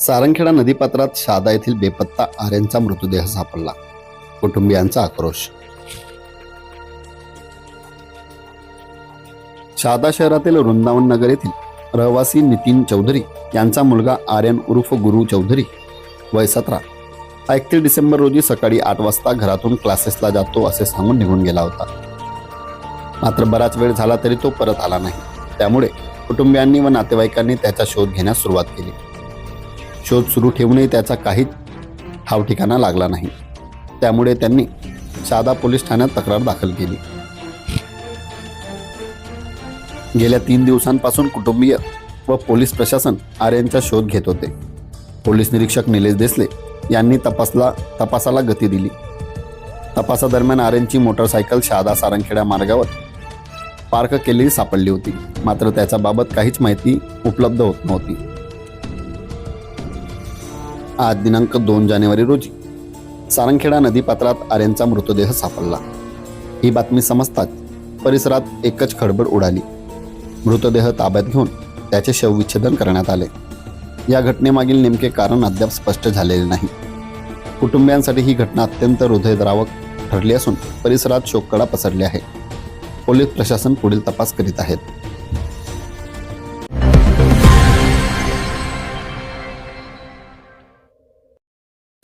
सारंगखेडा नदीपात्रात शादा येथील बेपत्ता आर्यांचा मृतदेह सापडला. कुटुंबियांचा आक्रोश. शहादा शहरातील वृंदावन नगर येथील रहिवासी नितीन चौधरी यांचा मुलगा आर्यन उर्फ गुरु चौधरी वय सतरा हा एकतीस डिसेंबर रोजी सकाळी आठ वाजता घरातून क्लासेसला जातो असे सांगून निघून गेला होता. मात्र बराच वेळ झाला तरी तो परत आला नाही. त्यामुळे कुटुंबियांनी व नातेवाईकांनी त्याचा शोध घेण्यास सुरुवात केली. शोध सुरू ठेवूनही त्याचा काहीच ठावठिकाणा लागला नाही. त्यामुळे त्यांनी शादा पोलीस ठाण्यात तक्रार दाखल केली. गेल्या तीन दिवसांपासून कुटुंबीय व पोलीस प्रशासन आर्यांचा शोध घेत होते. पोलीस निरीक्षक निलेश देसले यांनी तपासला तपासाला गती दिली. तपासादरम्यान आर्यांची मोटरसायकल शहादा सारंगखेडा मार्गावर पार्क केलेली सापडली होती. मात्र त्याच्याबाबत काहीच माहिती उपलब्ध होत नव्हती. आज दिनांक दोन जानेवारी रोजी सारंगखेडा नदीपात्रात आर्यांचा मृतदेह सापडला. ही बातमी समजताच परिसरात एकच खडबड उडाली. मृतदेह ताब्यात घेऊन त्याचे शवविच्छेदन करण्यात आले. या घटनेमागील नेमके कारण अद्याप स्पष्ट झालेले नाही. कुटुंबियांसाठी ही घटना अत्यंत हृदयद्रावक ठरली असून परिसरात शोककळा पसरली आहे. पोलीस प्रशासन पुढील तपास करीत आहेत.